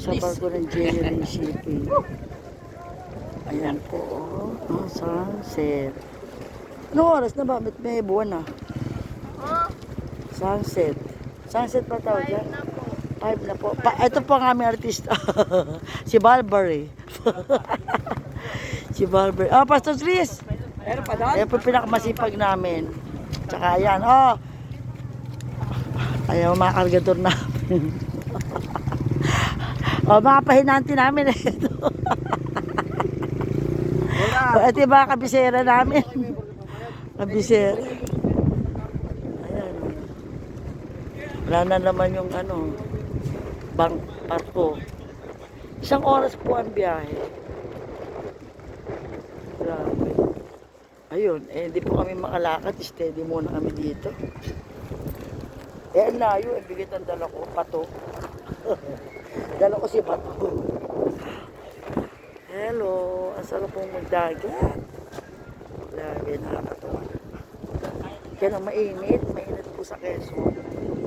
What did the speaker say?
sa barko ng General Shipping. Ayan po, oh. Ang sunset. Ano oras na ba? Ba't may buwan na? Oh, Sunset. Sunset pa tawag five yan? na po. Five na po. Pa, ito po ang aming artista. si Barber eh. si Barber. Ah, Pastor Tris. Meron pa doon? Ayan po pinakamasipag namin. Tsaka ayan, oh. Ayan, mga kargador namin. oh, mga pahinanti namin eh. Oh, ito yung mga kabisera namin. kabisera. Ayan. Wala na naman yung ano, bang parko. Isang oras po ang biyahe. Grabe. Ayun, eh hindi po kami makalakad, steady muna kami dito. Eh, ang layo, eh, bigat ang dala ko, pato. dala ko si pato. Hello, sarap pong magdagat. Grabe, nakakatawa. Kaya na mainit, mainit po sa Quezon.